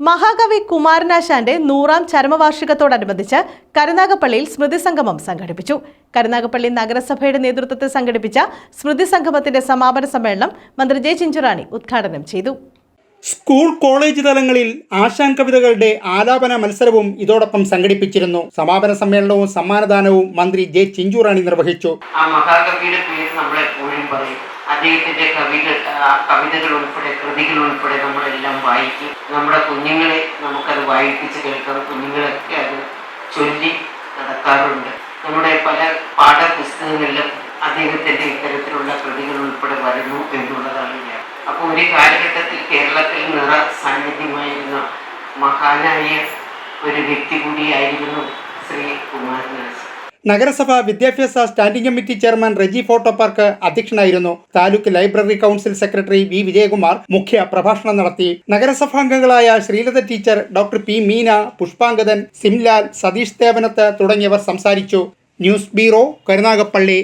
മഹാകവി കുമാരനാശാന്റെ നൂറാം ചരമവാർഷികത്തോടനുബന്ധിച്ച് കരുനാഗപ്പള്ളിയിൽ സ്മൃതി സംഗമം സംഘടിപ്പിച്ചു. കരുനാഗപ്പള്ളി നഗരസഭയുടെ നേതൃത്വത്തിൽ സംഘടിപ്പിച്ച സ്മൃതി സംഗമത്തിന്റെ സമാപന സമ്മേളനം മന്ത്രി ജെ ചിഞ്ചുറാണി ഉദ്ഘാടനം ചെയ്തു. സ്കൂൾ കോളേജ് തലങ്ങളിൽ ആശാൻ കവിതകളുടെ ആലാപന മത്സരവും ഇതോടൊപ്പം സംഘടിപ്പിച്ചിരുന്നു. സമാപന സമ്മേളനവും സമ്മാനദാനവും മന്ത്രി ജെ ചിഞ്ചുറാണി നിർവഹിച്ചു. ആ മഹാകവിയുടെ പേര് നമ്മൾ എപ്പോഴും പറയും. അദ്ദേഹത്തിന്റെ കവികൾ കവിതകൾ ഉൾപ്പെടെ കൃതികൾ ഉൾപ്പെടെ നമ്മളെല്ലാം വായിക്കും. നമ്മുടെ കുഞ്ഞുങ്ങളെ നമുക്കത് വായിപ്പിച്ച് കേൾക്കാം. കുഞ്ഞുങ്ങളൊക്കെ അത് ചൊല്ലി നടക്കാറുണ്ട്. നമ്മുടെ പല പാഠപുസ്തകങ്ങളിലും അദ്ദേഹത്തിന്റെ ഇത്തരത്തിലുള്ള കൃതികൾ ഉൾപ്പെടെ വരുന്നു എന്നുള്ളതാണ് ഞാൻ. അപ്പോൾ ഒരു കാലഘട്ടത്തിൽ കേരളത്തിൽ നിറ സാന്നിധ്യമായിരുന്ന മഹാനായ ഒരു വ്യക്തി കൂടിയായിരുന്നു നഗരസഭ വിദ്യാഭ്യാസ standing committee chairman Reji photo park അധ്യക്ഷനായിരുന്നു. Taluk library council secretary V Vijayakumar മുഖ്യ പ്രഭാഷണം നടത്തി. നഗരസഭാംഗങ്ങളായ Sreelatha teacher doctor P Meena Pushpangadan Simlal Satheesh Devanath തുടങ്ങിയവർ സംസാരിച്ചു. News bureau Karunagappally.